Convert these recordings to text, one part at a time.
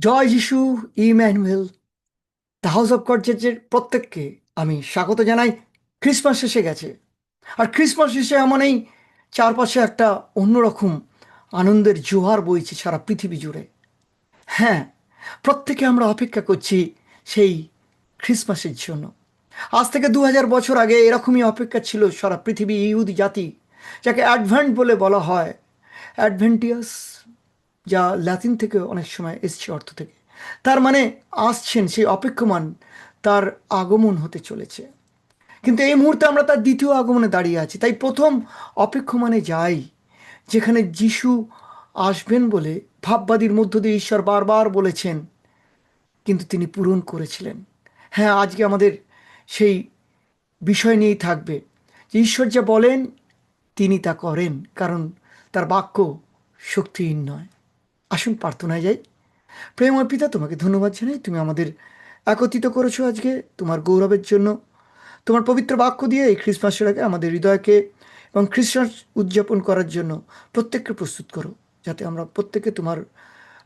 জয় যিশু Emmanuel the house of God চার্চের প্রত্যেককে আমি স্বাগত জানাই। ক্রিসমাস এসে গেছে। আর ক্রিসমাস এসে এমনই চারপাশে একটা অন্যরকম আনন্দের জোয়ার বইছে সারা পৃথিবী জুড়ে। হ্যাঁ প্রত্যেকে আমরা অপেক্ষা করছি সেই ক্রিসমাসের জন্য। আজ থেকে দু হাজার বছর আগে এরকমই অপেক্ষা ছিল সারা পৃথিবী, ইহুদি জাতি, যাকে অ্যাডভেন্ট বলে বলা হয়। অ্যাডভেন্টিয়াস যা ল্যাতিন থেকে অনেক সময় এসছে অর্থ থেকে। তার মানে আসছেন সেই অপেক্ষমান, তার আগমন হতে চলেছে। কিন্তু এই মুহূর্তে আমরা তার দ্বিতীয় আগমনে দাঁড়িয়ে আছি। তাই প্রথম অপেক্ষমানে যাই, যেখানে যিশু আসবেন বলে ভাববাদীর মধ্য দিয়ে ঈশ্বর বারবার বলেছেন, কিন্তু তিনি পূরণ করেছিলেন। হ্যাঁ আজকে আমাদের সেই বিষয় নিয়েই থাকবে যে ঈশ্বর যা বলেন, তিনি তা করেন, কারণ তার বাক্য শক্তিহীন নয়। আসুন প্রার্থনায় যাই। প্রেময় পিতা, তোমাকে ধন্যবাদ জানাই। তুমি আমাদের একত্রিত করেছ আজকে তোমার গৌরবের জন্য। তোমার পবিত্র বাক্য দিয়ে এই ক্রিসমাসের আগে আমাদের হৃদয়কে এবং ক্রিসমাস উদযাপন করার জন্য প্রত্যেককে প্রস্তুত করো, যাতে আমরা প্রত্যেকে তোমার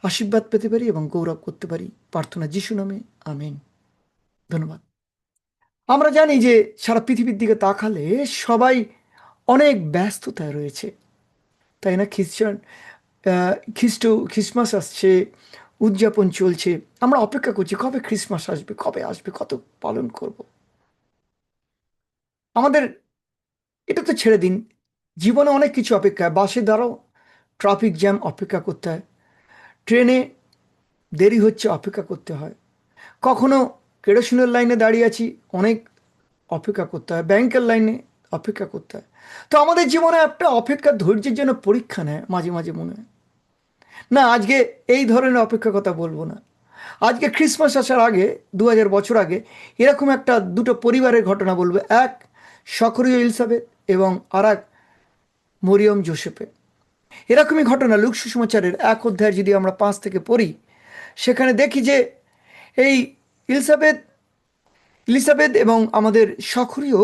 আশীর্বাদ পেতে পারি এবং গৌরব করতে পারি। প্রার্থনা যিশু নামে, আমেন। ধন্যবাদ। আমরা জানি যে সারা পৃথিবীর দিকে তাকালে সবাই অনেক ব্যস্ততায় রয়েছে। তাই না খ্রিস্টান খ্রিস্ট খ্রিসমাস আসছে, উদযাপন চলছে। আমরা অপেক্ষা করছি, কবে খ্রিসমাস আসবে, কবে আসবে, কত পালন করব। আমাদের এটা তো ছেড়ে দিন। জীবনে অনেক কিছু অপেক্ষা, বাসে দ্বারাও ট্রাফিক জ্যাম অপেক্ষা করতে হয়। ট্রেনে দেরি হচ্ছে, অপেক্ষা করতে হয়। কখনো কেরোসিনের লাইনে দাঁড়িয়ে আছি, অনেক অপেক্ষা করতে হয়। ব্যাংকের লাইনে অপেক্ষা করতে হয়। তো আমাদের জীবনে একটা অপেক্ষার ধৈর্যের জন্য পরীক্ষা নেয়, মাঝে মাঝে মনে হয়। না, আজকে এই ধরনের অপেক্ষা কথা বলব না। আজকে ক্রিসমাস আসার আগে দু হাজার বছর আগে, এরকম একটা দুটো পরিবারের ঘটনা বলবে। এক, সক্রিয় ইলসাবেথ এবং আর এক মরিয়ম জোসেফে। এরকমই ঘটনা লুক সুষমাচারের এক অধ্যায় যদি আমরা পাঁচ থেকে পড়ি, সেখানে দেখি যে এই ইলিসাবেথ ইলিসাবেথ এবং আমাদের সক্রিয়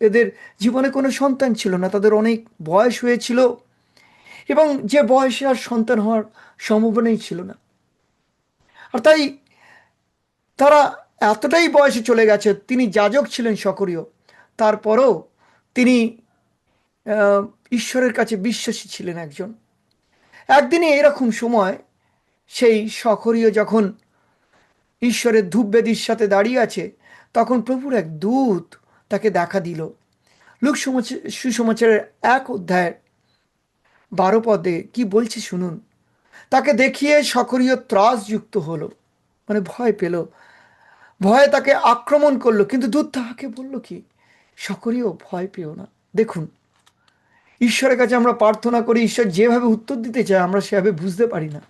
এদের জীবনে কোনো সন্তান ছিল না। তাদের অনেক বয়স হয়েছিল। এবং যে বয়সে আর সন্তান হওয়ার সম্ভাবনাই ছিল না। আর তাই তারা এতটাই বয়সে চলে গেছে, তিনি যাজক ছিলেন সকরীয়। তারপরও তিনি ঈশ্বরের কাছে বিশ্বাসী ছিলেন একজন। একদিনে এরকম সময় সেই সকরীয় যখন ঈশ্বরের ধূপবেদীর সাথে দাঁড়িয়ে আছে, তখন প্রভুর এক দূত তাকে দেখা দিল। লোক সমাচার সুসমাচারের এক অধ্যায়ের বারো পদে, কি বলছে শুনুন। তাকে দেখিয়ে সকরীয় ত্রাসযুক্ত হলো। মানে ভয় পেল। ভয়ে তাকে আক্রমণ করল, কিন্তু দূত তাহাকে বলল কি, সকরীয় ভয় পেও না। দেখুন, ঈশ্বরের কাছে আমরা প্রার্থনা করি, ঈশ্বর যেভাবে উত্তর দিতে চায়, আমরা সেভাবে বুঝতে পারি না।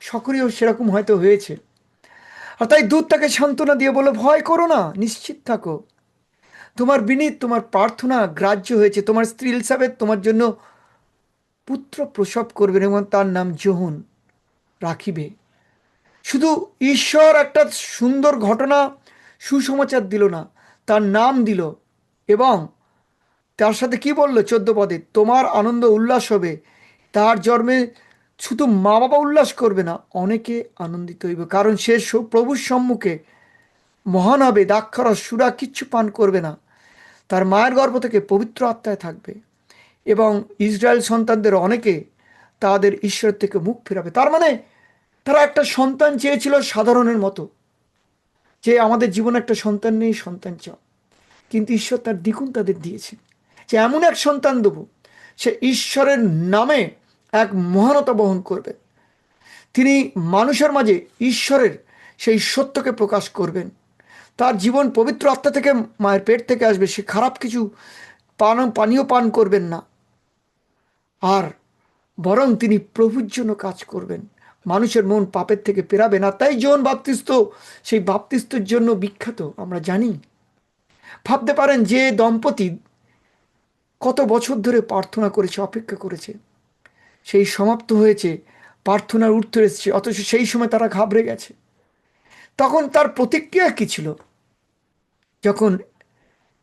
সকরীয় সেরকম হয়তো হয়েছে। আর তাই দূত তাকে সান্ত্বনা দিয়ে বলো ভয় করো না, নিশ্চিত থাকো। তোমার বিনীত, তোমার প্রার্থনা গ্রাহ্য হয়েছে। তোমার স্ত্রী ইলসাবেত তোমার জন্য পুত্র প্রসব করবেন এবং তার নাম জহুন রাখিবে। শুধু ঈশ্বর একটা সুন্দর ঘটনা, সুসমাচার দিল না, তার নাম দিল এবং তার সাথে কি বলল চোদ্দ পদে? তোমার আনন্দ উল্লাস হবে, তার জন্মে শুধু মা বাবা উল্লাস করবে না, অনেকে আনন্দিত হইবে, কারণ সে প্রভুর সম্মুখে মহান হবে, দাক্ষরস সুরা কিচ্ছু পান করবে না। তার মায়ের গর্ভ থেকে পবিত্র আত্মায় থাকবে। এবং ইসরায়েল সন্তানদের অনেকে তাদের ঈশ্বর থেকে মুখ ফেরাবে। তার মানে তারা একটা সন্তান চেয়েছিল সাধারণের মতো, যে আমাদের জীবনে একটা সন্তান নেই, সন্তান চাও। কিন্তু ঈশ্বর তার দ্বিগুণ তাদের দিয়েছেন। যে এমন এক সন্তান দেবো, সে ঈশ্বরের নামে এক মহানতা বহন করবে। তিনি মানুষের মাঝে ঈশ্বরের সেই সত্যকে প্রকাশ করবেন। তার জীবন পবিত্র আত্মা থেকে মায়ের পেট থেকে আসবে, সে খারাপ কিছু পান পানীয় পান করবেন না। আর বরং তিনি প্রভুর জন্য কাজ করবেন। মানুষের মন পাপের থেকে পেরাবে না। তাই জন বাপ্তিস্ত, সেই বাপ্তিস্তর জন্য বিখ্যাত, আমরা জানি। ভাবতে পারেন যে দম্পতি কত বছর ধরে প্রার্থনা করেছে, অপেক্ষা করেছে। সেই সমাপ্ত হয়েছে, প্রার্থনার উত্তর এসেছে, অথচ সেই সময় তারা ঘাবড়ে গেছে। তখন তার প্রতিক্রিয়া কি ছিল? যখন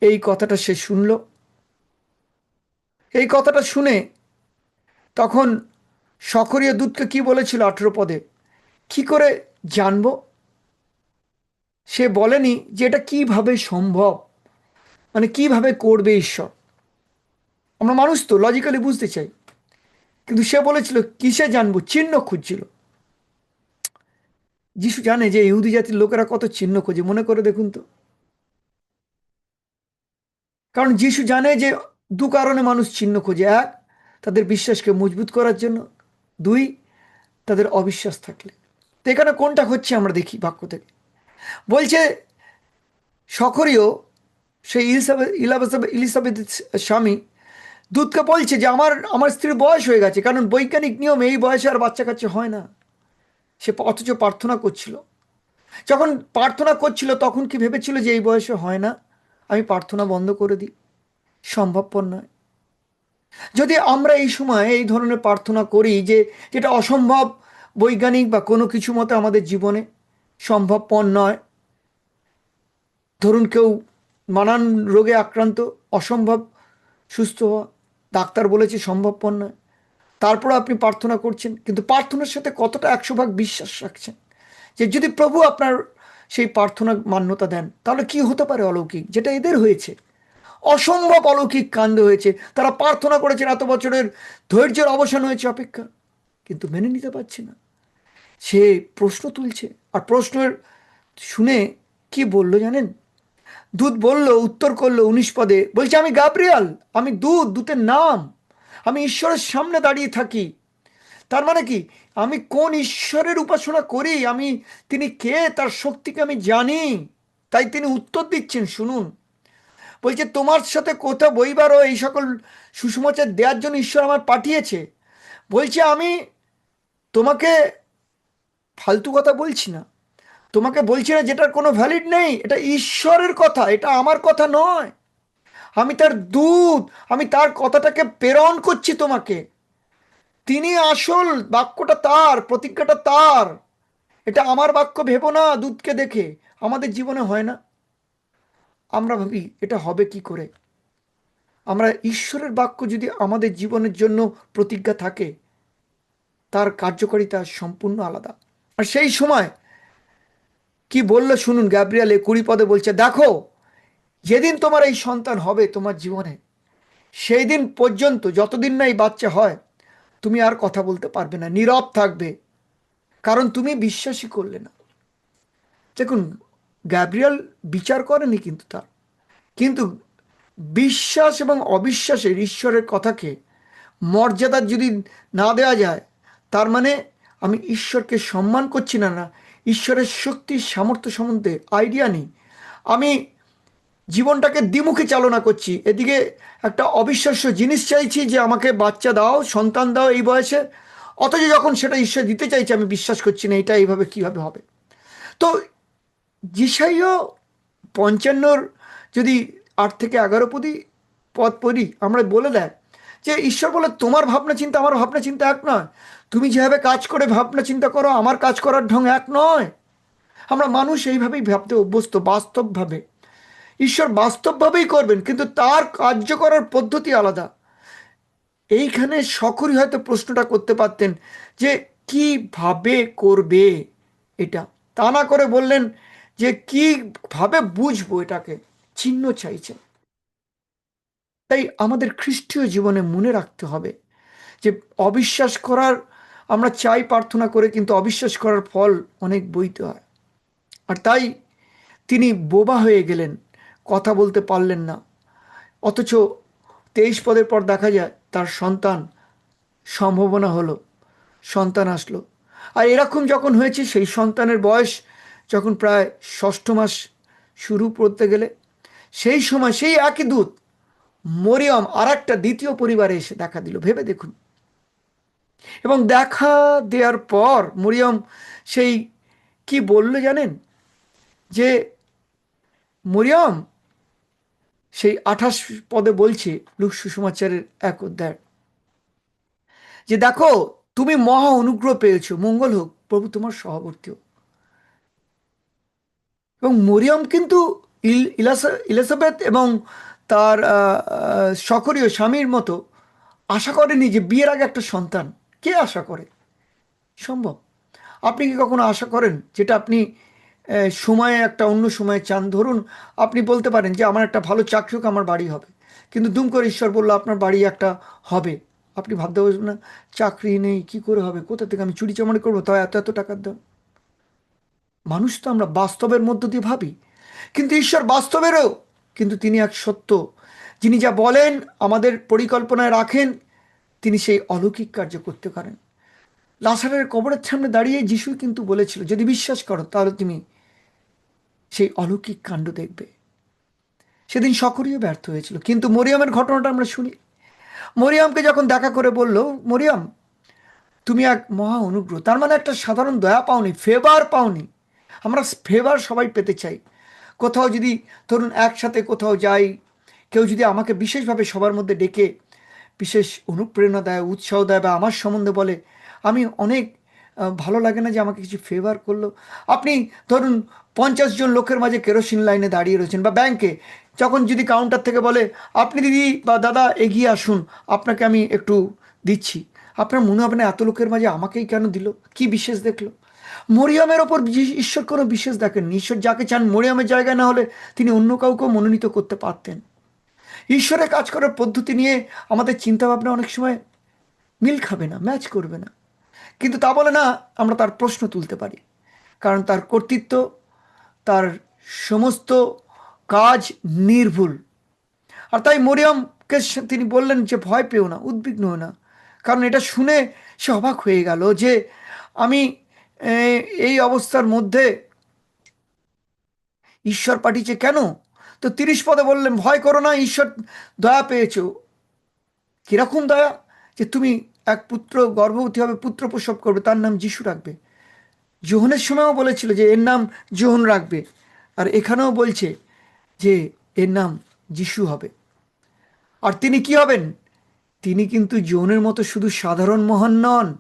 এই কথাটা সে শুনল, এই কথাটা শুনে তখন সকরীয় দূতকে কি বলেছিল আঠেরো পদে? কি করে জানব? সে বলেনি যে এটা কীভাবে সম্ভব? মানে কীভাবে করবে ঈশ্বর? আমরা মানুষ তো লজিক্যালি বুঝতে চাই। কিন্তু সে বলেছিল, কিসে জানব? চিহ্ন খুঁজছিল। যিশু জানে যে ইহুদি জাতির লোকেরা কত চিহ্ন খোঁজে, মনে করে দেখুন তো। কারণ যিশু জানে যে দু কারণে মানুষ চিহ্ন খোঁজে। এক তাদের বিশ্বাসকে মজবুত করার জন্য। দুই, তাদের অবিশ্বাস থাকলে। তো এখানে কোনটা হচ্ছে আমরা দেখি বাক্য থেকে। বলছে, সকরীয় সেই ইলাবেসাবেথ ইলিসাবেথ স্বামী দূতকে বলছে যে, আমার আমার স্ত্রীর বয়স হয়ে গেছে, কারণ বৈজ্ঞানিক নিয়ম এই বয়সে আর বাচ্চা কাচ্চা হয় না। সে অথচ প্রার্থনা করছিল। যখন প্রার্থনা করছিল, তখন কি ভেবেছিল যে এই বয়সে হয় না? আমি প্রার্থনা বন্ধ করে দিই। সম্ভবপর নয়। যদি আমরা এই সময় এই ধরনের প্রার্থনা করি যে যেটা অসম্ভব বৈজ্ঞানিক বা কোনো কিছু মতে আমাদের জীবনে সম্ভবপর নয়, ধরুন কেউ নানান রোগে আক্রান্ত, অসম্ভব, সুস্থ হওয়া ডাক্তার বলেছে সম্ভবপর নয়, তারপর আপনি প্রার্থনা করছেন, কিন্তু প্রার্থনার সাথে কতটা একশো ভাগ বিশ্বাস রাখছেন? যে যদি প্রভু আপনার সেই প্রার্থনা মান্যতা দেন, তাহলে কি হতে পারে অলৌকিক? যেটা এদের হয়েছে। অসম্ভব অলৌকিক কাণ্ড হয়েছে। তারা প্রার্থনা করেছেন, এত বছরের ধৈর্যের অবসান হয়েছে অপেক্ষা। কিন্তু মেনে নিতে পারছে না। সে প্রশ্ন তুলছে আর প্রশ্নের শুনে কি বলল জানেন? দূত বলল, উত্তর করল উনিশ পদে, বলছে, আমি গাব্রিয়াল, আমি দূত, দূতের নাম। আমি ঈশ্বরের সামনে দাঁড়িয়ে থাকি। তার মানে কি? আমি কোন ঈশ্বরের উপাসনা করি? আমি, তিনি কে? তার শক্তিকে আমি জানি। তাই তিনি উত্তর দিচ্ছেন, শুনুন। বলছে, তোমার সাথে কোথা বইবারও এই সকল সুসমাচার দেওয়ার জন্য ঈশ্বর আমার পাঠিয়েছে। বলছে, আমি তোমাকে ফালতু কথা বলছি না। তোমাকে বলছি না, যেটার কোনো ভ্যালিড নেই, এটা ঈশ্বরের কথা, এটা আমার কথা নয়। আমি তার দূত, আমি তার কথাটাকে প্রেরণ করছি তোমাকে। তিনি আসল বাক্যটা তার, প্রতিজ্ঞাটা তার। এটা আমার বাক্য ভেবো না দুধকে দেখে। আমাদের জীবনে হয় না। আমরা ভাবি, এটা হবে কি করে? আমরা ঈশ্বরের বাক্য যদি আমাদের জীবনের জন্য প্রতিজ্ঞা থাকে, তার কার্যকারিতা সম্পূর্ণ আলাদা। আর সেই সময় কি বলল শুনুন গ্যাব্রিয়ালে কুড়ি পদে বলছে, দেখো, যেদিন তোমার এই সন্তান হবে তোমার জীবনে সেই দিন পর্যন্ত যতদিন না এই বাচ্চা হয়, তুমি আর কথা বলতে পারবে না, নীরব থাকবে। কারণ তুমি বিশ্বাসই করলে না। দেখুন গ্যাব্রিয়াল বিচার করেনি কিন্তু তার। কিন্তু বিশ্বাস এবং অবিশ্বাসের ঈশ্বরের কথাকে মর্যাদা যদি না দেওয়া যায়, তার মানে আমি ঈশ্বরকে সম্মান করছি না না। ঈশ্বরের শক্তি, সামর্থ্য সম্বন্ধে আইডিয়া নেই। আমি জীবনটাকে দ্বিমুখী চালনা করছি। এদিকে একটা অবিশ্বাস্য জিনিস চাইছি যে আমাকে বাচ্চা দাও, সন্তান দাও এই বয়সে। অথচ যখন সেটা ঈশ্বর দিতে চাইছে, আমি বিশ্বাস করছি না, এটা এইভাবে কীভাবে হবে? তো জিসাইও পঞ্চান্নর যদি আট থেকে এগারো পদি পদ পড়ি, আমরা বলে দেয় যে, ঈশ্বর বলে, তোমার ভাবনা চিন্তা আমার ভাবনা চিন্তা এক নয়। তুমি যেভাবে কাজ করে ভাবনা চিন্তা করো, আমার কাজ করার ঢং এক নয়। আমরা মানুষ এইভাবেই ভাবতে অভ্যস্ত, বাস্তবভাবে। ঈশ্বর বাস্তবভাবেই করবেন, কিন্তু তার কার্য করার পদ্ধতি আলাদা। এইখানে সকরই হয়তো প্রশ্নটা করতে পারতেন যে কীভাবে করবে এটা? তা না করে বললেন যে কীভাবে বুঝব এটাকে? চিহ্ন চাইছেন তাই আমাদের খ্রিস্টীয় জীবনে মনে রাখতে হবে যে অবিশ্বাস করার, আমরা চাই প্রার্থনা করে কিন্তু অবিশ্বাস করার ফল অনেক বইতে হয়। আর তাই তিনি বোবা হয়ে গেলেন, কথা বলতে পারলেন না। অথচ তেইশ পদের পর দেখা যায় তার সন্তান সম্ভাবনা হলো, সন্তান আসলো। আর এরকম যখন হয়েছে, সেই সন্তানের বয়স যখন প্রায় ষষ্ঠ মাস শুরু করতে গেলে, সেই সময় সেই একই দূত মরিয়ম আর একটা দ্বিতীয় পরিবারে এসে দেখা দিল। ভেবে দেখুন। এবং দেখা দেওয়ার পর মরিয়ম সেই কি বলল জানেন? যে মরিয়ম, সেই আঠাশ পদে বলছে লুক সুসমাচারের এক অধ্যায়, যে দেখো, তুমি মহা অনুগ্রহ পেয়েছ, মঙ্গল হোক, প্রভু তোমার সহবর্তী হোক। এবং মরিয়ম কিন্তু ইলাসাবেথ এবং তার সকরীয় স্বামীর মতো আশা করেনি যে বিয়ের আগে একটা সন্তান। কে আশা করে? সম্ভব। আপনি কি কখনো আশা করেন যেটা আপনি সময়ে একটা অন্য সময়ে চান? ধরুন আপনি বলতে পারেন যে আমার একটা ভালো চাকরি হোক, আমার বাড়ি হবে। কিন্তু দুম করে ঈশ্বর বলল, আপনার বাড়ি একটা হবে। আপনি ভাবতে বসবেন না, চাকরি নেই, কি করে হবে? কোথা থেকে আমি চুরি চামারি করব? তাও এত এত টাকার দাম। মানুষ তো আমরা বাস্তবের মধ্য দিয়ে ভাবি। কিন্তু ঈশ্বর বাস্তবেরও। কিন্তু তিনি এক সত্য। যিনি যা বলেন, আমাদের পরিকল্পনায় রাখেন, তিনি সেই অলৌকিক কার্য করতে পারেন। লাসারের কবরের সামনে দাঁড়িয়ে যিশু কিন্তু বলেছিল, যদি বিশ্বাস করো, তাহলে তুমি সেই অলৌকিক কাণ্ড দেখবে। সেদিন সকরিও ব্যর্থ হয়েছিল। কিন্তু মরিয়মের ঘটনাটা আমরা শুনি। মরিয়মকে যখন দেখা করে বলল, মরিয়ম, তুমি এক মহা অনুগ্রহ। তার মানে একটা সাধারণ দয়া পাওনি ফেভার পাওনি। আমরা ফেভার সবাই পেতে চাই। কোথাও যদি ধরুন একসাথে কোথাও যাই, কেউ যদি আমাকে বিশেষভাবে সবার মধ্যে ডেকে, বিশেষ অনুপ্রেরণা দেয়, উৎসাহ দেয় বা আমার সম্বন্ধে বলে, আমি অনেক ভালো লাগে না যে আমাকে কিছু ফেভার করল। আপনি ধরুন পঞ্চাশ জন লোকের মাঝে কেরোসিন লাইনে দাঁড়িয়ে রয়েছেন বা ব্যাংকে, যখন যদি কাউন্টার থেকে বলে, আপনি দিদি বা দাদা এগিয়ে আসুন, আপনাকে আমি একটু দিচ্ছি। আপনার মনে হবে না এত লোকের মাঝে আমাকেই কেন দিল? কি বিশেষ দেখল? মরিয়মের ওপর ঈশ্বর কোনো বিশেষ দেখেননি। ঈশ্বর যাকে চান মরিয়মের জায়গায়, না হলে তিনি অন্য কাউকেও মনোনীত করতে পারতেন। ঈশ্বরের কাজ করার পদ্ধতি নিয়ে আমাদের চিন্তাভাবনা অনেক সময় মিল খাবে না, ম্যাচ করবে না। কিন্তু তা বলে না, আমরা তার প্রশ্ন তুলতে পারি। কারণ তার কর্তৃত্ব, তার সমস্ত কাজ নির্ভুল। আর তাই মরিয়মকে তিনি বললেন যে, ভয় পেও না, উদ্বিগ্ন হও না। কারণ এটা শুনে সে অবাক হয়ে গেল যে, আমি এই অবস্থার মধ্যে ঈশ্বর পাঠিয়েছে কেন? তো তিরিশ পদে বললেন, ভয় করো না, ঈশ্বর দয়া পেয়েছ। কীরকম দয়া? যে তুমি এক পুত্র, গর্ভবতী হবে, পুত্র প্রসব করবে, তার নাম যিশু রাখবে। যোহনের সময়ও বলেছিল যে এর নাম যোহন রাখবে। আর এখানেও বলছে যে এর নাম যিশু হবে। আর তিনি কি হবেন? তিনি কিন্তু যোহনের মতো শুধু সাধারণ মহান নন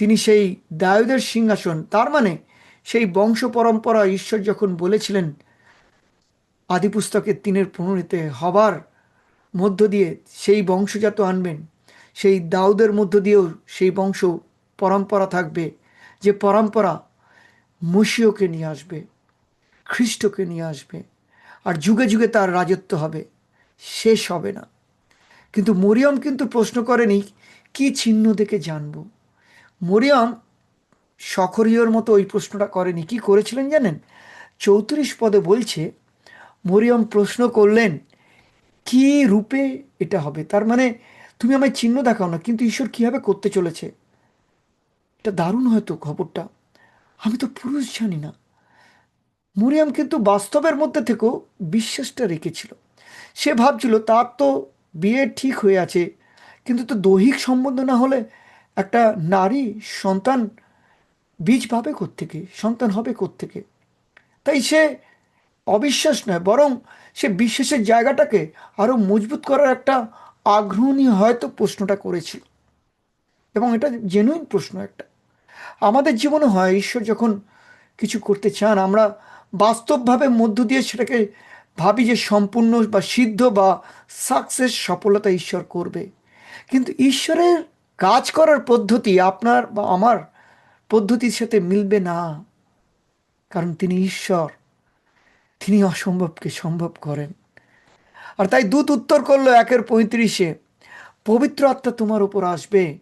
তিনি সেই দায়ুদের সিংহাসন, তার মানে সেই বংশ পরম্পরা ঈশ্বর যখন বলেছিলেন, আদিপুস্তকের তিনের পনেরোতে হবার মধ্য দিয়ে সেই বংশজাত আনবেন, সেই দাউদের মধ্য দিয়েও সেই বংশ পরম্পরা থাকবে, যে পরম্পরা মসিওকে নিয়ে আসবে, খ্রিস্টকে নিয়ে আসবে, আর যুগে যুগে তার রাজত্ব হবে, শেষ হবে না। কিন্তু মরিয়ম কিন্তু প্রশ্ন করেনি, কি চিহ্ন দেখে জানব? মরিয়ম সখরীয়র মতো ওই প্রশ্নটা করেনি। কি করেছিলেন জানেন? চৌত্রিশ পদে বলছে, মরিয়ম প্রশ্ন করলেন, কি রূপে এটা হবে? তার মানে তুমি আমায় চিহ্ন দেখাও না, কিন্তু ঈশ্বর কীভাবে করতে চলেছে? এটা দারুণ হয়তো খবরটা। আমি তো পুরুষ জানি না। মরিয়াম কিন্তু বাস্তবের মধ্যে থেকেও বিশ্বাসটা রেখেছিল। সে ভাবছিল, তার তো বিয়ে ঠিক হয়ে আছে, কিন্তু তো দৈহিক সম্বন্ধ না হলে একটা নারী সন্তান বীজ পাবে কোত্থেকে? সন্তান হবে কোত্থেকে? তাই সে অবিশ্বাস নয়, বরং সে বিশ্বাসের জায়গাটাকে আরও মজবুত করার একটা আগ্রহ নিয়ে হয়তো প্রশ্নটা করেছিল এবং এটা জেনুইন প্রশ্ন একটা। আমাদের জীবনে হয়, ঈশ্বর যখন কিছু করতে চান, আমরা বাস্তবভাবে মধ্য দিয়ে সেটাকে ভাবি যে সম্পূর্ণ বা সিদ্ধ বা সাকসেস সফলতা ঈশ্বর করবে। কিন্তু ঈশ্বরের কাজ করার পদ্ধতি আপনার বা আমার পদ্ধতির সাথে মিলবে না। কারণ তিনি ঈশ্বর। তিনি অসম্ভবকে সম্ভব করেন। আর তাই দূত উত্তর করল একের পঁয়ত্রিশে, পবিত্র আত্মা তোমার উপর আসবে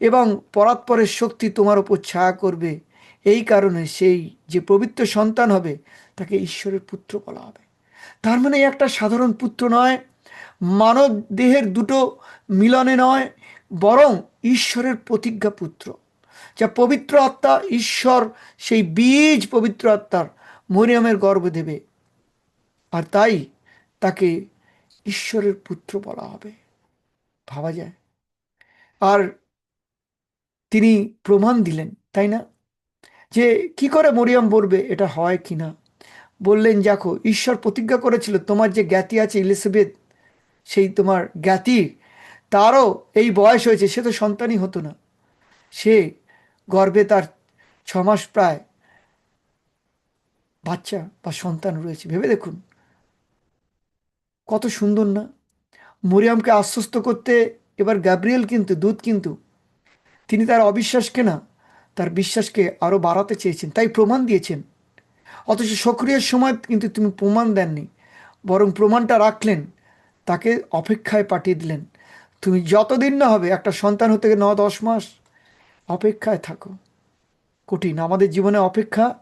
এবং পরাৎপরের শক্তি তোমার উপর ছায়া করবে। এই কারণে সেই যে পবিত্র সন্তান হবে, তাকে ঈশ্বরের পুত্র বলা হবে। তার মানে একটা সাধারণ পুত্র নয়, মানব দেহের দুটো মিলনে নয় বরং ঈশ্বরের প্রতিজ্ঞা পুত্র। যা পবিত্র আত্মা, ঈশ্বর সেই বীজ পবিত্র আত্মার মরিয়মের গর্ভ দেবে। আর তাই তাকে ঈশ্বরের পুত্র বলা হবে। ভাবা যায়। আর তিনি প্রমাণ দিলেন, তাই না? যে কি করে মরিয়ম বলবে এটা হয় কি না? বললেন, দেখো, ঈশ্বর প্রতিজ্ঞা করেছিল, তোমার যে জ্ঞাতি আছে ইলিজাবেথ সেই তোমার জ্ঞাতি তারও এই বয়স হয়েছে, সে তো সন্তানই হতো না। সে গর্ভে তার ছ মাস প্রায় বাচ্চা বা সন্তান রয়েছে। ভেবে দেখুন, কত সুন্দর না? মরিয়ামকে আশ্বস্ত করতে এবার গ্যাব্রিয়েল কিন্তু, দূত কিন্তু, তিনি তার অবিশ্বাসকে না, তার বিশ্বাসকে আরও বাড়াতে চেয়েছেন, তাই প্রমাণ দিয়েছেন। অথচ সক্রিয়ের সময় কিন্তু তুমি প্রমাণ দেননি, বরং প্রমাণটা রাখলেন, তাকে অপেক্ষায় পাঠিয়ে দিলেন। তুমি যতদিন না হবে, একটা সন্তান হতে ন দশ মাস অপেক্ষায় থাকো। কঠিন। আমাদের জীবনে অপেক্ষা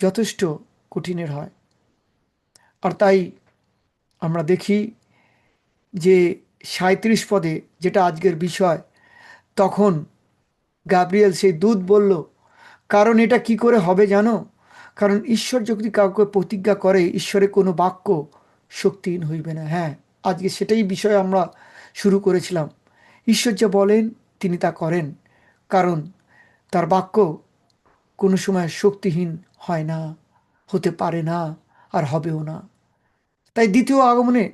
যথেষ্ট কঠিনের হয়। আর তাই আমরা দেখি যে সাঁত্রিশ পদে যেটা আজকের বিষয়, তখন গাব্রিয়েল সেই দুধ বলল, কারণ এটা কি করে হবে জানো? কারণ ঈশ্বর যদি কাউকে প্রতিজ্ঞা করে, ঈশ্বরের কোনো বাক্য শক্তিহীন হইবে না। হ্যাঁ আজকে সেটাই বিষয় আমরা শুরু করেছিলাম। ঈশ্বর যা বলেন, তিনি তা করেন। কারণ তার বাক্য কোনো সময় শক্তিহীন হয় না, হতে পারে না, আর হবেও না। তাই দ্বিতীয় আগমনে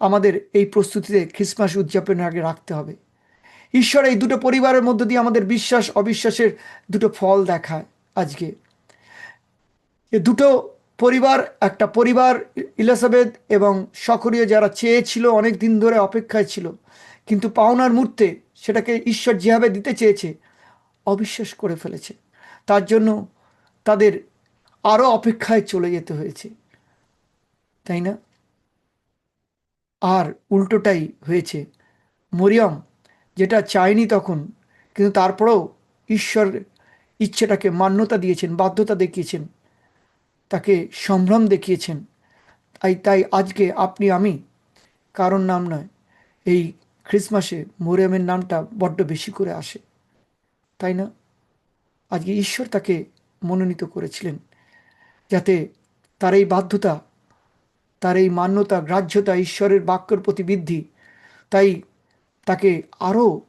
আমাদের এই প্রস্তুতিতে খ্রিসমাস উদযাপনের আগে রাখতে হবে। ঈশ্বর এই দুটো পরিবারের মধ্য দিয়ে আমাদের বিশ্বাস, অবিশ্বাসের দুটো ফল দেখায় আজকে। এ দুটো পরিবার, একটা পরিবার, ইলিজাবেথ এবং সকরীয় যারা চেয়েছিল অনেক দিন ধরে অপেক্ষায় ছিল। কিন্তু পাওনার মুহূর্তে সেটাকে ঈশ্বর যেভাবে দিতে চেয়েছে, অবিশ্বাস করে ফেলেছে। তার জন্য তাদের আরও অপেক্ষায় চলে যেতে হয়েছে। তাই না? আর উল্টোটাই হয়েছে। মরিয়ম, যেটা চায়নি তখন, কিন্তু তারপরেও ঈশ্বর ইচ্ছেটাকে মান্যতা দিয়েছেন, বাধ্যতা দেখিয়েছেন। তাকে সম্ভ্রম দেখিয়েছেন। তাই তাই আজকে আপনি আমি কারণ নাম নয়, এই খ্রিসমাসে মরিয়মের নামটা বড্ড বেশি করে আসে। তাই না? আজকে ঈশ্বর তাকে মনোনীত করেছিলেন, যাতে তার এই বাধ্যতা, তার এই মান্যতা, গ্রাহ্যতা, ঈশ্বরের বাক্যর প্রতি বৃদ্ধি, তাই তাকে আরও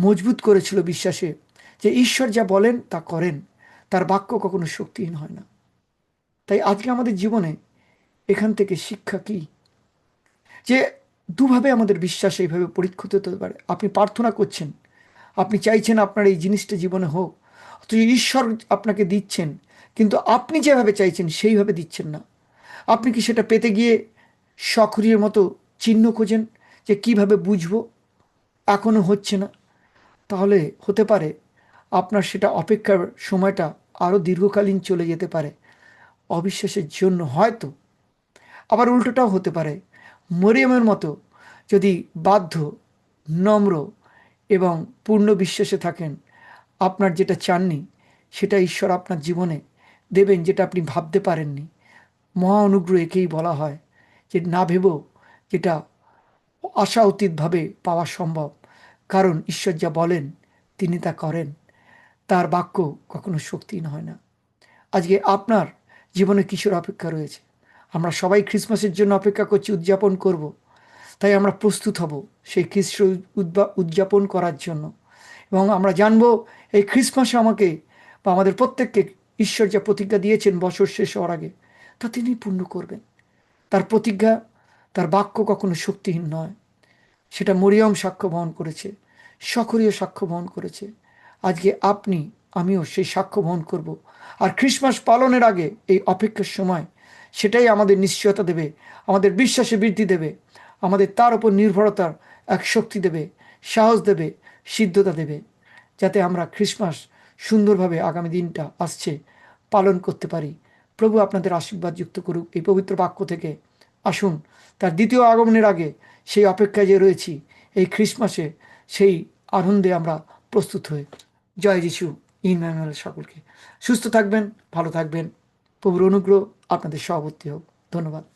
মজবুত করেছিল বিশ্বাসে যে ঈশ্বর যা বলেন তা করেন, তার বাক্য কখনো শক্তিহীন হয় না। তাই আজকে আমাদের জীবনে এখান থেকে শিক্ষা কি? যে দুভাবে আমাদের বিশ্বাস এইভাবে পরীক্ষিত হতে পারে। আপনি প্রার্থনা করছেন, আপনি চাইছেন আপনার এই জিনিসটা জীবনে হোক, অথচ ঈশ্বর আপনাকে দিচ্ছেন, কিন্তু আপনি যেভাবে চাইছেন সেইভাবে দিচ্ছেন না। আপনি কি সেটা পেতে গিয়ে সক্রিয়ের মতো চিহ্ন খোঁজেন যে কীভাবে বুঝব? এখনও হচ্ছে না। তাহলে হতে পারে আপনার সেটা অপেক্ষার সময়টা আরও দীর্ঘকালীন চলে যেতে পারে। অবিশ্বাসের জন্য হয়তো। আবার উল্টোটাও হতে পারে। মরিয়মের মতো যদি বাধ্য, নম্র এবং পূর্ণ বিশ্বাসে থাকেন, আপনার যেটা চাননি, সেটা ঈশ্বর আপনার জীবনে দেবেন যেটা আপনি ভাবতে পারেননি। মহা অনুগ্রহ একেই বলা হয় যে না ভেবেও যেটা আশা অতীতভাবে পাওয়া সম্ভব। কারণ ঈশ্বর যা বলেন, তিনি তা করেন। তার বাক্য কখনো শক্তিহীন হয় না। আজকে আপনার জীবনে কিশোর অপেক্ষা রয়েছে। আমরা সবাই ক্রিসমাসের জন্য অপেক্ষা করছি, উদযাপন করব। তাই আমরা প্রস্তুত হব সেই খ্রিস্ট উদযাপন করার জন্য। এবং আমরা জানব এই ক্রিসমাসে আমাকে বা আমাদের প্রত্যেককে ঈশ্বর যা প্রতিজ্ঞা দিয়েছেন বছর শেষ হওয়ার আগে, তা তিনি পূর্ণ করবেন। তার প্রতিজ্ঞা, তার বাক্য কখনো শক্তিহীন নয়। সেটা মরিয়ম সাক্ষ্য বহন করেছে, সকরীয় সাক্ষ্য বহন করেছে। আজকে আপনি, আমিও সেই সাক্ষ্য বহন করব আর খ্রিসমাস পালনের আগে এই অপেক্ষার সময় সেটাই আমাদের নিশ্চয়তা দেবে, আমাদের বিশ্বাসে বৃদ্ধি দেবে, আমাদের তার উপর নির্ভরতার এক শক্তি দেবে, সাহস দেবে, সিদ্ধতা দেবে, যাতে আমরা খ্রিসমাস সুন্দরভাবে আগামী দিনটা আসছে পালন করতে পারি। প্রভু আপনাদের আশীর্বাদ যুক্ত করুক। এই পবিত্র বাক্য থেকে আসুন। তার দ্বিতীয় আগমনের আগে সেই অপেক্ষায় যে রয়েছি, এই খ্রিসমাসে সেই আনন্দে আমরা প্রস্তুত হই। জয় যিশু। ইনম্যানুয়াল সকলকে। সুস্থ থাকবেন ভালো থাকবেন। প্রভুর অনুগ্রহ আপনাদের সভাপতি হোক। ধন্যবাদ।